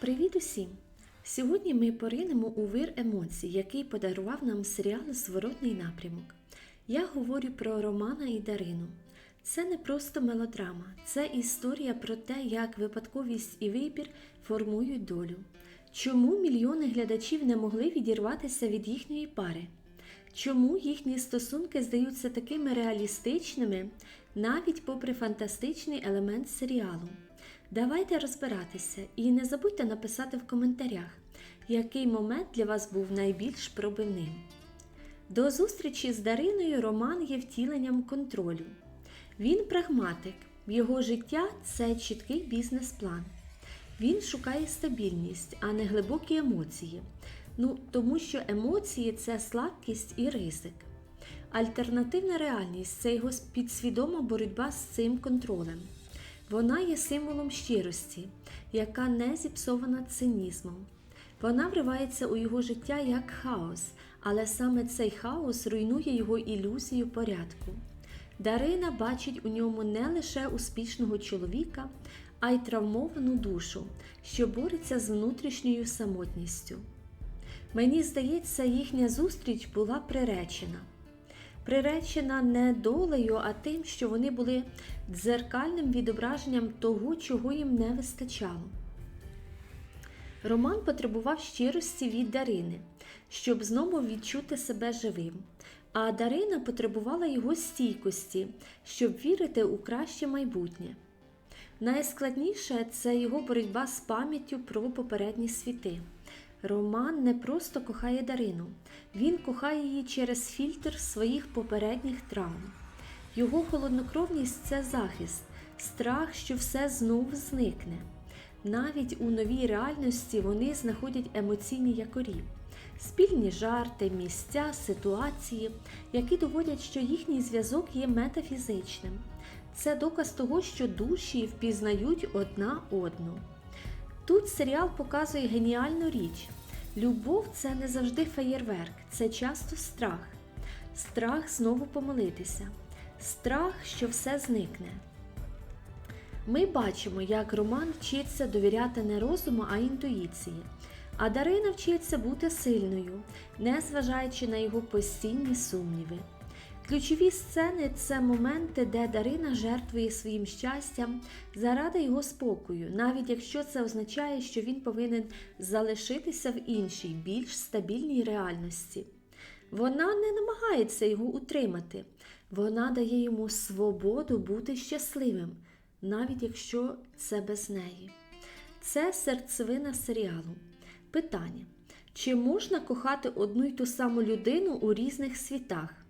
Привіт усім! Сьогодні ми поринемо у вир емоцій, який подарував нам серіал Зворотний напрямок. Я говорю про Романа і Дарину. Це не просто мелодрама, це історія про те, як випадковість і вибір формують долю. Чому мільйони глядачів не могли відірватися від їхньої пари? Чому їхні стосунки здаються такими реалістичними, навіть попри фантастичний елемент серіалу? Давайте розбиратися і не забудьте написати в коментарях, який момент для вас був найбільш пробивним. До зустрічі з Дариною Роман є втіленням контролю. Він прагматик, його життя це чіткий бізнес-план. Він шукає стабільність, а не глибокі емоції. Ну, тому що емоції це слабкість і ризик. Альтернативна реальність це його підсвідома боротьба з цим контролем. Вона є символом щирості, яка не зіпсована цинізмом. Вона вривається у його життя як хаос, але саме цей хаос руйнує його ілюзію порядку. Дарина бачить у ньому не лише успішного чоловіка, а й травмовану душу, що бореться з внутрішньою самотністю. Мені здається, їхня зустріч була приречена. Приречена не долею, а тим, що вони були дзеркальним відображенням того, чого їм не вистачало. Роман потребував щирості від Дарини, щоб знову відчути себе живим, а Дарина потребувала його стійкості, щоб вірити у краще майбутнє. Найскладніше це його боротьба з пам'яттю про попередні світи. Роман не просто кохає Дарину, він кохає її через фільтр своїх попередніх травм. Його холоднокровність це захист, страх, що все знову зникне. Навіть у новій реальності вони знаходять емоційні якорі, спільні жарти, місця, ситуації, які доводять, що їхній зв'язок є метафізичним. Це доказ того, що душі впізнають одна одну. Тут серіал показує геніальну річ. Любов це не завжди феєрверк, це часто страх. Страх знову помилитися, страх, що все зникне. Ми бачимо, як Роман вчиться довіряти не розуму, а інтуїції. А Дарина вчиться бути сильною, незважаючи на його постійні сумніви. Ключові сцени це моменти, де Дарина жертвує своїм щастям заради його спокою, навіть якщо це означає, що він повинен залишитися в іншій, більш стабільній реальності. Вона не намагається його утримати, вона дає йому свободу бути щасливим, навіть якщо це без неї. Це серцевина серіалу. Питання: чи можна кохати одну й ту саму людину у різних світах?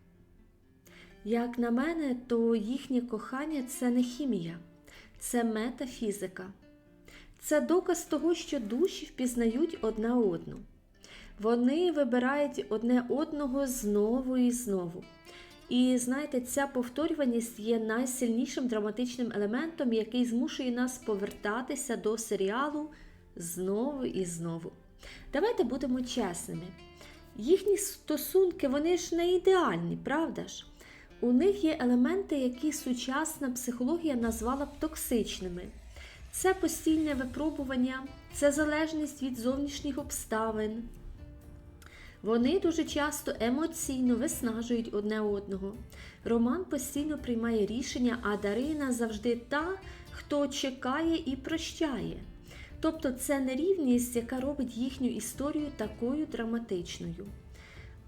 Як на мене, то їхнє кохання це не хімія, це метафізика. Це доказ того, що душі впізнають одна одну. Вони вибирають одне одного знову і знову. І знаєте, ця повторюваність є найсильнішим драматичним елементом, який змушує нас повертатися до серіалу знову і знову. Давайте будемо чесними. Їхні стосунки, вони ж не ідеальні, правда ж? У них є елементи, які сучасна психологія назвала б токсичними. Це постійне випробування, це залежність від зовнішніх обставин. Вони дуже часто емоційно виснажують одне одного. Роман постійно приймає рішення, а Дарина завжди та, хто чекає і прощає. Тобто це нерівність, яка робить їхню історію такою драматичною.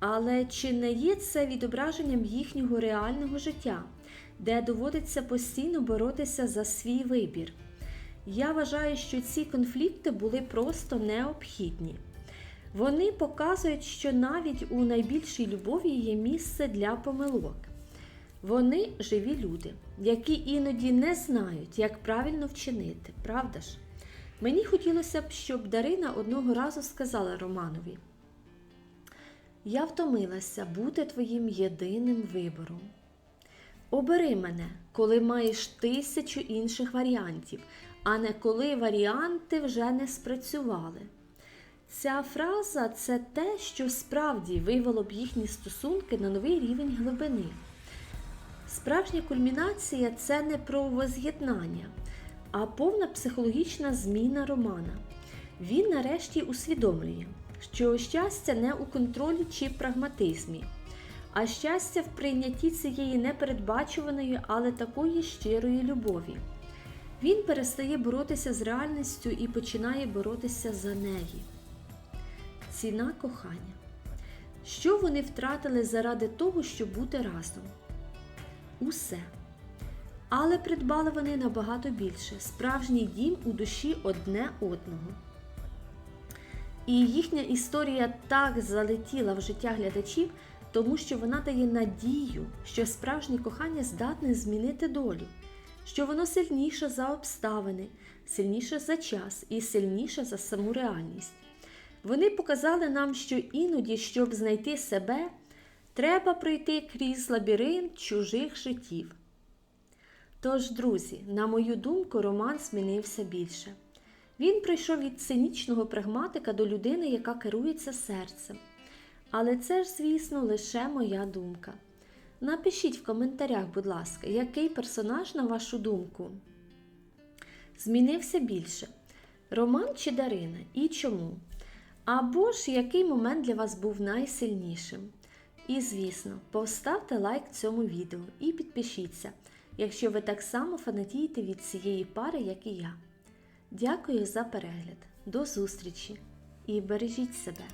Але чи не є це відображенням їхнього реального життя, де доводиться постійно боротися за свій вибір? Я вважаю, що ці конфлікти були просто необхідні. Вони показують, що навіть у найбільшій любові є місце для помилок. Вони живі люди, які іноді не знають, як правильно вчинити, правда ж? Мені хотілося б, щоб Дарина одного разу сказала Романові. Я втомилася бути твоїм єдиним вибором. Обери мене, коли маєш тисячу інших варіантів, а не коли варіанти вже не спрацювали. Ця фраза це те, що справді вивело б їхні стосунки на новий рівень глибини. Справжня кульмінація це не про воз'єднання, а повна психологічна зміна романа. Він нарешті усвідомлює, що щастя не у контролі чи прагматизмі, а щастя в прийнятті цієї непередбачуваної, але такої щирої любові. Він перестає боротися з реальністю і починає боротися за неї. Ціна кохання. Що вони втратили заради того, щоб бути разом? Усе. Але придбали вони набагато більше справжній дім у душі одне одного. І їхня історія так залетіла в життя глядачів, тому що вона дає надію, що справжнє кохання здатне змінити долю, що воно сильніше за обставини, сильніше за час і сильніше за саму реальність. Вони показали нам, що іноді, щоб знайти себе, треба пройти крізь лабіринт чужих життів. Тож, друзі, на мою думку, роман змінився більше. Він прийшов від цинічного прагматика до людини, яка керується серцем. Але це ж, звісно, лише моя думка. Напишіть в коментарях, будь ласка, який персонаж, на вашу думку, змінився більше: Роман чи Дарина і чому? Або ж який момент для вас був найсильнішим? І, звісно, поставте лайк цьому відео і підпишіться, якщо ви так само фанатієте від цієї пари, як і я. Дякую за перегляд. До зустрічі і бережіть себе!